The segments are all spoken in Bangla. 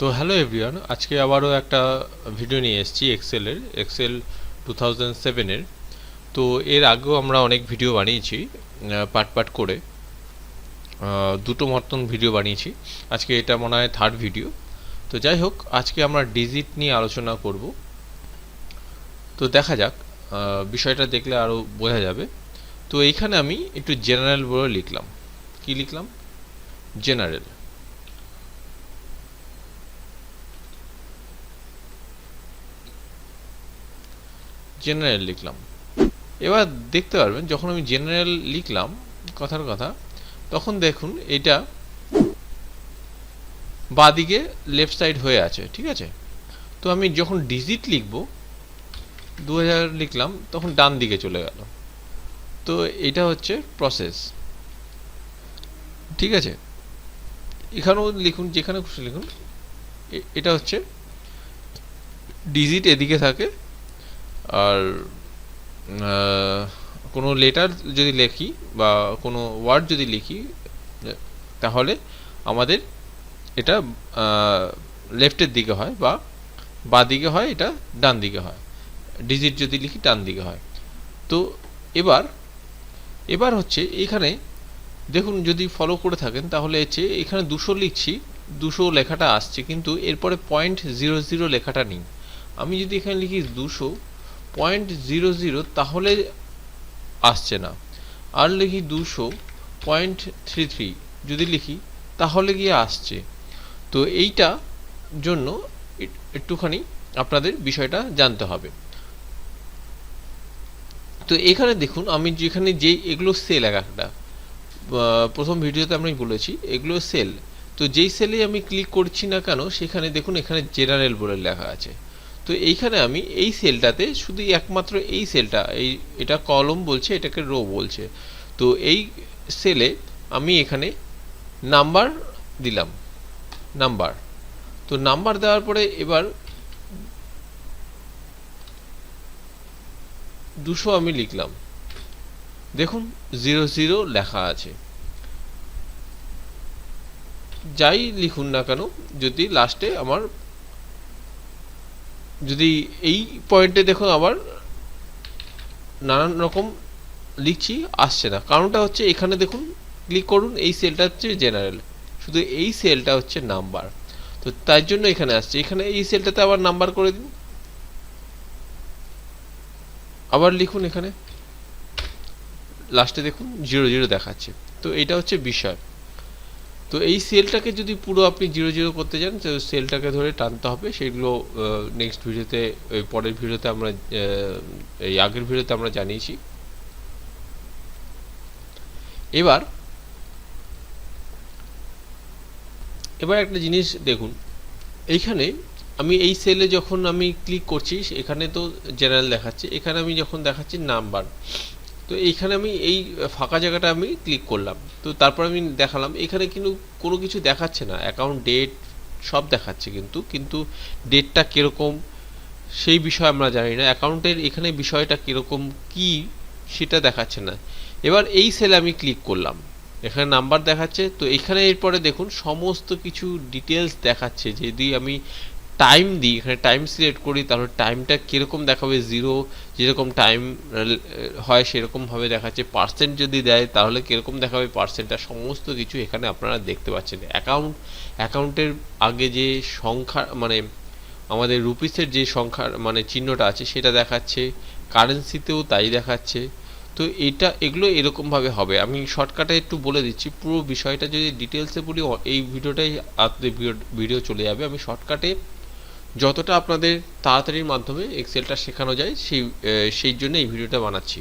তো হ্যালো এভরিওয়ান, আজকে আবারও একটা ভিডিও নিয়ে এসেছি এক্সেলের, এক্সেল টু থাউজেন্ড সেভেনের তো এর আগেও আমরা অনেক ভিডিও বানিয়েছি পার্ট পার্ট করে। দুটো মতন ভিডিও বানিয়েছি। আজকে এটা মনে হয় থার্ড ভিডিও। তো যাই হোক, আজকে আমরা ডিজিট নিয়ে আলোচনা করব। তো দেখা যাক বিষয়টা দেখলে আরও বোঝা যাবে। তো এইখানে আমি একটু জেনারেল বলে লিখলাম। কি লিখলাম? জেনারেল জেনারেল লিখলাম। এবার দেখতে পারবেন, যখন আমি জেনারেল লিখলাম, কথার কথা, তখন দেখুন এটা বাদিকে লেফট সাইড হয়ে আছে, ঠিক আছে? তো আমি যখন ডিজিট লিখব দু হাজার লিখলাম, তখন ডান দিকে চলে গেল। তো এটা হচ্ছে প্রসেস ঠিক আছে? এখানেও লিখুন, যেখানে খুশি লিখুন। এটা হচ্ছে ডিজিট এদিকে থাকে আর কোনো লেটার যদি লিখি বা কোনো ওয়ার্ড যদি লিখি, তাহলে আমাদের এটা লেফটের দিকে হয় বা বা দিকে হয়, এটা ডান দিকে হয়। ডিজিট যদি লিখি, ডান দিকে হয়। তো এবার এবার হচ্ছে এখানে দেখুন, যদি ফলো করে থাকেন, তাহলে হচ্ছে এখানে দুশো লিখছি, দুশো লেখাটা আসছে, কিন্তু এরপরে পয়েন্ট জিরো জিরো লেখাটা নেই। আমি যদি এখানে লিখি দুশো পয়েন্ট জিরো জিরো তাহলে আসছে না। আর লিখি দুশো পয়েন্ট থ্রি থ্রি যদি লিখি তাহলে গিয়ে আসছে। তো এইটা জন্য একটুখানি আপনাদের বিষয়টা জানতে হবে। তো এখানে দেখুন, আমি যেখানে যে এগুলো সেল এক একটা প্রথম ভিডিওতে আমি বলেছি, এগুলো সেল তো যেই সেলে আমি ক্লিক করছি না কেন, সেখানে দেখুন, এখানে জেনারেল বলে লেখা আছে। তো এইখানে আমি এই সেলটাতে শুধু একমাত্র এই সেলটা, এই এটা কলম বলছে, এটাকে রো বলছে। তো এই সেলে আমি এখানে নাম্বার দিলাম নাম্বার তো নাম্বার দেওয়ার পরে এবার দুশো আমি লিখলাম। দেখুন জিরো জিরো লেখা আছে। যাই লিখুন না কেন, যদি লাস্টে আমার যদি এই পয়েন্টে দেখুন আবার, নানান রকম লিখছি, আসছে না। কারণটা হচ্ছে এখানে দেখুন ক্লিক করুন, এই সেলটা হচ্ছে জেনারেল শুধু এই সেলটা হচ্ছে নাম্বার তো তার জন্য এখানে আসছে। এখানে এই সেলটাতে আবার নাম্বার করে দিন। আবার লিখুন এখানে। লাস্টে দেখুন জিরো জিরো দেখাচ্ছে। তো এটা হচ্ছে বিষয়। তো এই সেলটাকে যদি পুরো আপনি জিরো জিরো করতে চান, তো সেলটাকে ধরে টানতে হবে। সেগুলো নেক্সট ভিডিওতে, ওই পরের ভিডিওতে আমরা এই আগের ভিডিওতে আমরা জানিয়েছি। এবার এবার একটা জিনিস দেখুন। এইখানে আমি এই সেলে যখন আমি ক্লিক করছি, এখানে তো জেনারেল দেখাচ্ছে। এখানে আমি যখন দেখাচ্ছি নাম্বার তো এইখানে আমি এই ফাঁকা জায়গাটা আমি ক্লিক করলাম। তো তারপর আমি দেখালাম, এখানে কিন্তু কোনো কিছু দেখাচ্ছে না। অ্যাকাউন্ট ডেট সব দেখাচ্ছে কিন্তু কিন্তু ডেটটা কীরকম সেই বিষয় আমরা জানি না। অ্যাকাউন্টের এখানে বিষয়টা কীরকম কি সেটা দেখাচ্ছে না। এবার এই সেলে আমি ক্লিক করলাম। এখানে নাম্বার দেখাচ্ছে। তো এখানে এরপরে দেখুন, সমস্ত কিছু ডিটেলস দেখাচ্ছে। যদি আমি টাইম দিই, এখানে টাইম সিলেক্ট করি তাহলে টাইমটা কীরকম দেখাবে? জিরো যেরকম টাইম হয় সেরকমভাবে দেখাচ্ছে। পার্সেন্ট যদি দেয়, তাহলে কীরকম দেখাবে? পার্সেন্টটা সমস্ত কিছু এখানে আপনারা দেখতে পাচ্ছেন। অ্যাকাউন্ট অ্যাকাউন্টের আগে যে সংখ্যা মানে আমাদের রুপিসের যে সংখ্যার মানে চিহ্নটা আছে, সেটা দেখাচ্ছে। কারেন্সিতেও তাই দেখাচ্ছে। তো এটা, এগুলো এরকমভাবে হবে। আমি শর্টকাটে একটু বলে দিচ্ছি। পুরো বিষয়টা যদি ডিটেলসে বলি, এই ভিডিওটাই ভিডিও চলে যাবে। আমি শর্টকাটে যতটা আপনাদের তাড়াতাড়ির মাধ্যমে এক্সেলটা শেখানো যায়, সেই সেই জন্য এই ভিডিওটা বানাচ্ছি।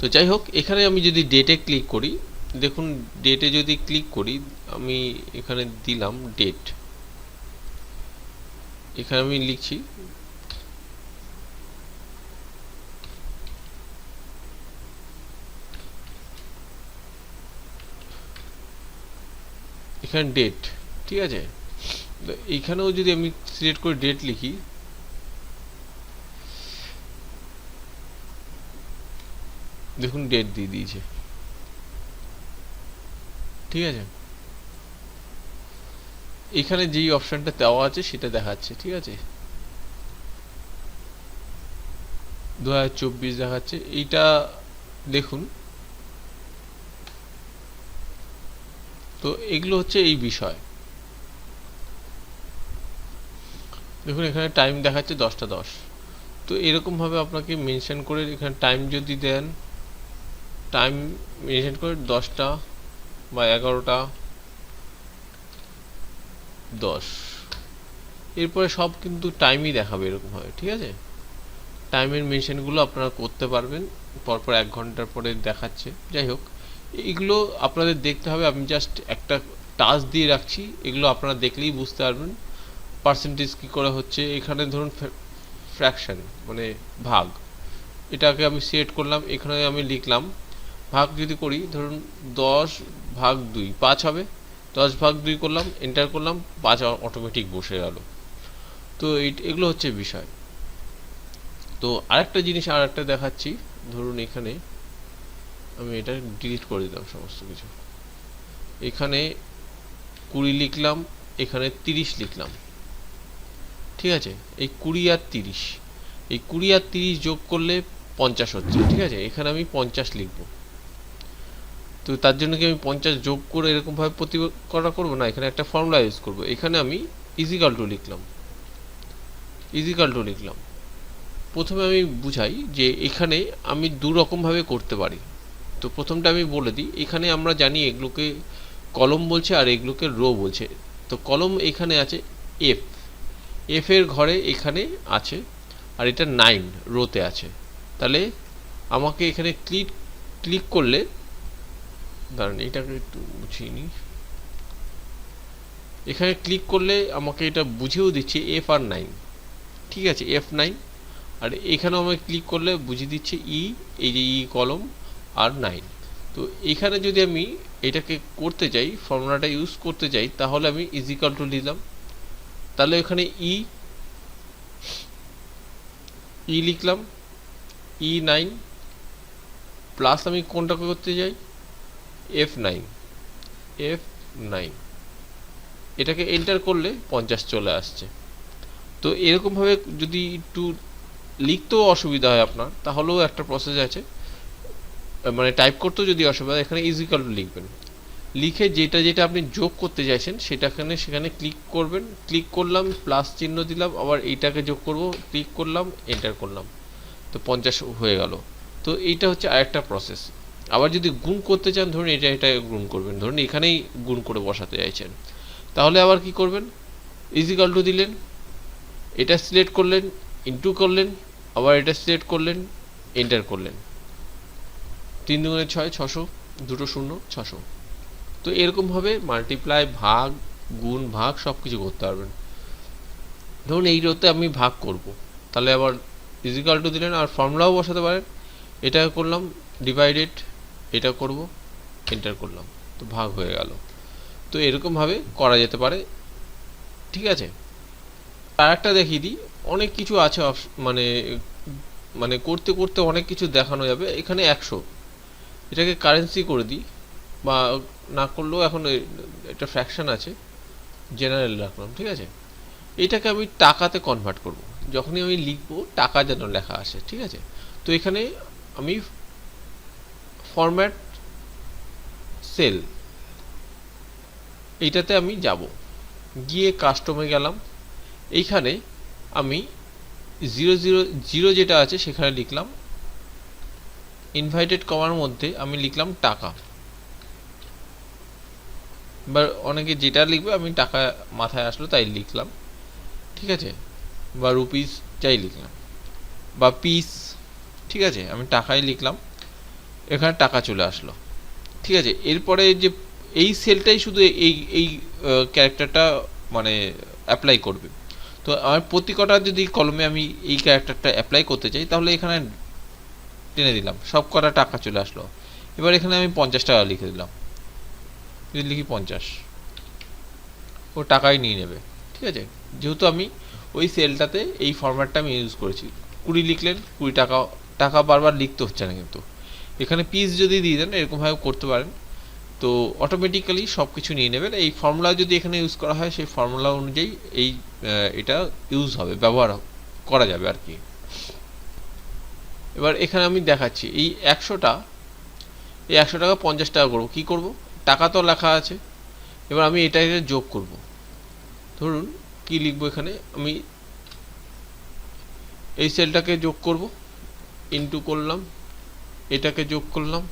তো যাই হোক, এখানে আমি যদি ডেটে ক্লিক করি, দেখুন ডেটে যদি ক্লিক করি, আমি এখানে দিলাম ডেট এখানে আমি লিখছি, এখানে ডেট ঠিক আছে? এইখানেও যদি আমি সিলেক্ট করে ডেট লিখি, দেখুন ডেট দিয়ে দিয়েছে। ঠিক আছে? এখানে যেই অপশনটা দেওয়া আছে সেটা দেখাচ্ছে, ঠিক আছে? দু হাজার চব্বিশ দেখাচ্ছে। এইটা দেখুন। তো এগুলো হচ্ছে এই বিষয়। দেখুন, এখানে টাইম দেখাচ্ছে দশটা দশ। তো এরকমভাবে আপনাকে মেনশন করে এখানে টাইম যদি দেন টাইম মেনশন করে দশটা বা এগারোটা দশ। এরপরে সব কিন্তু টাইমই দেখাবে এরকমভাবে, ঠিক আছে? টাইমের মেনশনগুলো আপনারা করতে পারবেন, পরপর এক ঘণ্টার পরে দেখাচ্ছে। যাই হোক, এগুলো আপনাদের দেখতে হবে। আমি জাস্ট একটা টাচ দিয়ে রাখছি, এগুলো আপনারা দেখলেই বুঝতে পারবেন। পার্সেন্টেজ কী করে হচ্ছে, এখানে ধরুন ফ্র্যাকশন মানে ভাগ। এটাকে আমি সেট করলাম, এখানে আমি লিখলাম, ভাগ যদি করি, ধরুন দশ ভাগ দুই, পাঁচ হবে। দশ ভাগ দুই করলাম এন্টার করলাম, পাঁচ অটোমেটিক বসে গেল। তো এগুলো হচ্ছে বিষয়। তো আরেকটা জিনিস আর একটা দেখাচ্ছি, ধরুন এখানে আমি এটা ডিলিট করে দিলাম সমস্ত কিছু। এখানে কুড়ি লিখলাম, এখানে তিরিশ লিখলাম। ঠিক আছে? এই কুড়ি আর তিরিশ। এই কুড়ি আর তিরিশ যোগ করলে পঞ্চাশ হচ্ছে, ঠিক আছে? এখানে আমি পঞ্চাশ লিখব। তো তার জন্য কি আমি পঞ্চাশ যোগ করে এরকমভাবে প্রতি করা করব? না, এখানে একটা ফর্মুলা ইউজ করব। এখানে আমি ইজিকাল টু লিখলাম। ইজিকাল টু লিখলাম। প্রথমে আমি বুঝাই যে এখানে আমি দু রকমভাবে করতে পারি। তো প্রথমটা আমি বলে দিই, এখানে আমরা জানি এগুলোকে কলম বলছে আর এগুলোকে রো বলছে। তো কলম এখানে আছে এফ এফ এর ঘরে এখানে আছে, আর এটা নাইন রোতে আছে। তাহলে আমাকে এখানে ক্লিক ক্লিক করলে, দাঁড়ান, এটাকে একটু বুঝিয়ে নিই। এখানে ক্লিক করলে আমাকে এটা বুঝিয়েও দিচ্ছে এফ আর নাইন ঠিক আছে এফ নাইন আর এখানেও আমাকে ক্লিক করলে বুঝিয়ে দিচ্ছে ই এই যে ই কলম আর নাইন তো এখানে যদি আমি এটাকে করতে চাই ফর্মুলাটা ইউজ করতে চাই তাহলে আমি ইজিকাল টু নিলাম। তাহলে এখানে ই ই লিখলাম ই নাইন প্লাস আমি কোনটা করতে চাই এফ নাইন এফ নাইন এটাকে এন্টার করলে পঞ্চাশ চলে আসছে। তো এরকমভাবে যদি একটু লিখতেও অসুবিধা হয় আপনার, তাহলেও একটা প্রসেস আছে। মানে টাইপ করতেও যদি অসুবিধা এখানে ইজিকাল টু লিখবেন। লিখে যেটা যেটা আপনি যোগ করতে চাইছেন, সেটাখানে সেখানে ক্লিক করবেন। ক্লিক করলাম প্লাস চিহ্ন দিলাম, আবার এইটাকে যোগ করব ক্লিক করলাম এন্টার করলাম। তো পঞ্চাশ হয়ে গেল। তো এইটা হচ্ছে আরেকটা প্রসেস আবার যদি গুণ করতে চান, ধরুন এটা এটা গুণ করবেন। ধরুন এখানেই গুণ করে বসাতে চাইছেন। তাহলে আবার কি করবেন? ইজিকাল টু দিলেন, এটা সিলেক্ট করলেন ইন্টু করলেন, আবার এটা সিলেক্ট করলেন এন্টার করলেন। তিন দুগুণে ছয়, ছশো, দুটো শূন্য, ছশো। তো এরকমভাবে মাল্টিপ্লাই ভাগ, গুণ, ভাগ সব কিছু করতে পারবেন। ধরুন এই রোতে আমি ভাগ করব। তাহলে আবার ইজিকাল টু দিলেন, আর ফর্মুলাও বসাতে পারেন। এটা করলাম ডিভাইডেড এটা করব এন্টার করলাম। তো ভাগ হয়ে গেল। তো এরকমভাবে করা যেতে পারে। ঠিক আছে? আর একটা দেখিয়ে দিই। অনেক কিছু আছে মানে মানে করতে করতে অনেক কিছু দেখানো যাবে। এখানে একশো। এটাকে কারেন্সি করে দিই। বা না করলেও এখন একটা ফ্র্যাকশন আছে জেনারেল রাখলাম, ঠিক আছে? এটাকে আমি টাকাতে কনভার্ট করব। যখনই আমি লিখব, টাকা যেন লেখা আসে, ঠিক আছে? তো এখানে আমি ফরম্যাট সেল এইটাতে আমি যাব। গিয়ে কাস্টমে গেলাম। এইখানে আমি জিরো জিরো জিরো যেটা আছে সেখানে লিখলাম। ইনভাইটেড কমার মধ্যে আমি লিখলাম টাকা। এবার অনেকে যেটা লিখবে, আমি টাকা মাথায় আসলো, তাই লিখলাম। ঠিক আছে? বা রুপিস, যাই লিখলাম। বা পিস, ঠিক আছে? আমি টাকাই লিখলাম। এখানে টাকা চলে আসলো। ঠিক আছে? এরপরে যে এই সেলটাই শুধু এই এই ক্যারেক্টারটা মানে অ্যাপ্লাই করবে। তো আমার প্রতি কটা যদি কলমে আমি এই ক্যারেক্টারটা অ্যাপ্লাই করতে চাই, তাহলে এখানে টেনে দিলাম। সব কটা টাকা চলে আসলো। এবার এখানে আমি পঞ্চাশ টাকা লিখে দিলাম। যদি লিখি পঞ্চাশ। ও টাকাই নিয়ে নেবে। ঠিক আছে? যেহেতু আমি ওই সেলটাতে এই ফরম্যাটটা আমি ইউজ করেছি। কুড়ি লিখলেন, কুড়ি টাকা টাকা বারবার লিখতে হচ্ছে না কিন্তু। এখানে পিস যদি দিয়ে দেন এরকমভাবে করতে পারেন। তো অটোমেটিক্যালি সব কিছু নিয়ে নেবেন। এই ফর্মুলা যদি এখানে ইউজ করা হয়, সেই ফর্মুলা অনুযায়ী এই এটা ইউজ হবে, ব্যবহার করা যাবে আর কি। এবার এখানে আমি দেখাচ্ছি, এই একশোটা, এই একশো টাকা পঞ্চাশ টাকা করব। কী করব? টাকা তো লেখা আছে। এবার আমি এটাকে যোগ করব। ধরুন, কি লিখব এখানে? আমি এই সেলটাকে যোগ করব। ইনটু করলাম, এটাকে যোগ করলাম।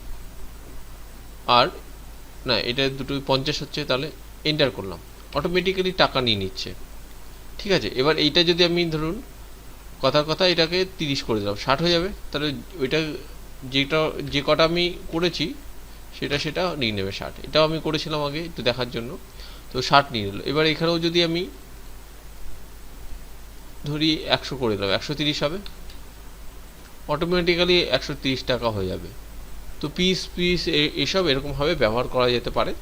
আর, না, এটা দুটোই পঞ্চাশ হচ্ছে, তাহলে এন্টার করলাম। অটোমেটিক্যালি টাকা নিয়ে নিচ্ছে। ঠিক আছে? এবার এইটা যদি আমি ধরুন কথার কথা এটাকে তিরিশ করে দিলাম, ষাট হয়ে যাবে। তাহলে ওইটা যেটা, যে কটা আমি করেছি সেটা সেটা নিয়ে নেবে ষাট এটাও আমি করেছিলাম আগে একটু দেখার জন্য। তো ষাট নিয়ে নিল। এবার এখানেও যদি আমি ধরি একশো করে দিলাম, একশো তিরিশ হবে। অটোমেটিক্যালি একশো তিরিশ টাকা হয়ে যাবে। তো পিস পিস এসব এরকমভাবে ব্যবহার করা যেতে পারে।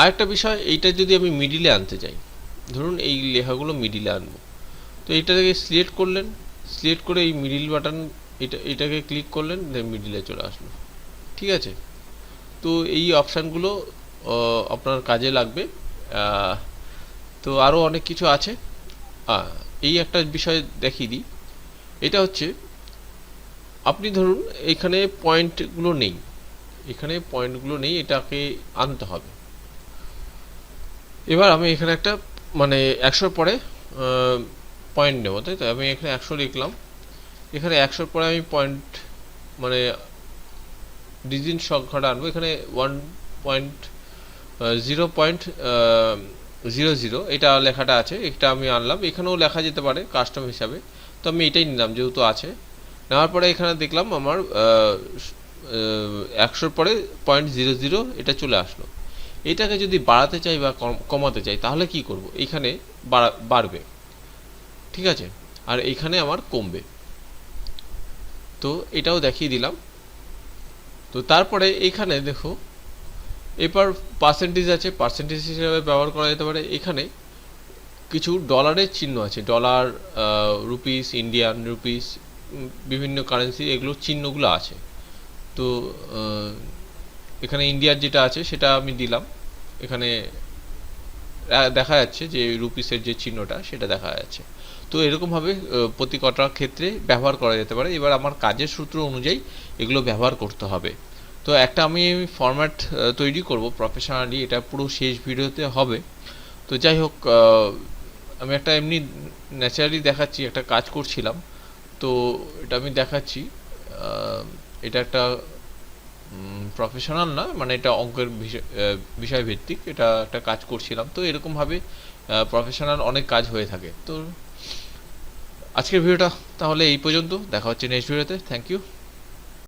আরেকটা বিষয়, এইটা যদি আমি মিডিলে আনতে চাই, ধরুন এই লেখাগুলো মিডিলে আনব। তো এইটাকে সিলেক্ট করলেন সিলেক্ট করে এই মিডিল বাটন এটা, এটাকে ক্লিক করলেন দেন মিডিলে চলে আসলো। ঠিক আছে? তো এই অপশানগুলো আপনার কাজে লাগবে। তো আরও অনেক কিছু আছে। এই একটা বিষয় দেখিয়ে দিই। এটা হচ্ছে, আপনি ধরুন এখানে পয়েন্টগুলো নেই। এখানে পয়েন্টগুলো নেই, এটাকে আনতে হবে। এবার আমি এখানে একটা মানে একশোর পরে পয়েন্ট নেব, তাই তো? আমি এখানে একশো লিখলাম। এখানে একশোর পরে আমি পয়েন্ট মানে ডিজিট সংখ্যাটা আনব। এখানে one point zero point zero zero এটা লেখাটা আছে, এটা আমি আনলাম। এখানেও লেখা যেতে পারে কাস্টম হিসাবে। তো আমি এটাই নিলাম, যেহেতু আছে। নেওয়ার পরে এখানে দেখলাম আমার একশোর পরে পয়েন্ট জিরো জিরো এটা চলে আসলো। এটাকে যদি বাড়াতে চাই বা কম- কমাতে চাই, তাহলে কি করব? এখানে বাড়া, বাড়বে। ঠিক আছে? আর এইখানে আমার কমবে। তো এটাও দেখিয়ে দিলাম। তো তারপরে এইখানে দেখো এবার পার্সেন্টেজ আছে পার্সেন্টেজ হিসেবে ব্যবহার করা যেতে পারে। এখানে কিছু ডলারের চিহ্ন আছে ডলার রুপিস ইন্ডিয়ান রুপিস বিভিন্ন কারেন্সি এগুলো চিহ্নগুলো আছে। তো এখানে ইন্ডিয়ার যেটা আছে, সেটা আমি দিলাম। এখানে দেখা যাচ্ছে যে রুপিসের যে চিহ্নটা, সেটা দেখা যাচ্ছে। তো এরকমভাবে প্রতি কটা ক্ষেত্রে ব্যবহার করা যেতে পারে। এবার আমার কাজের সূত্র অনুযায়ী এগুলো ব্যবহার করতে হবে। তো একটা আমি ফরম্যাট তৈরি করব প্রফেশনালি এটা পুরো শেষ ভিডিওতে হবে। তো যাই হোক আমি একটা এমনি ন্যাচারালি দেখাচ্ছি, একটা কাজ করছিলাম। তো এটা আমি দেখাচ্ছি এটা একটা প্রফেশনাল না মানে এটা অঙ্কের বিষয় ভিত্তিক এটা একটা কাজ করছিলাম। তো এরকমভাবে প্রফেশনাল অনেক কাজ হয়ে থাকে। তো আজকের ভিডিওটা তাহলে এই পর্যন্ত। দেখা হচ্ছে নেক্সট ভিডিওতে থ্যাংক ইউ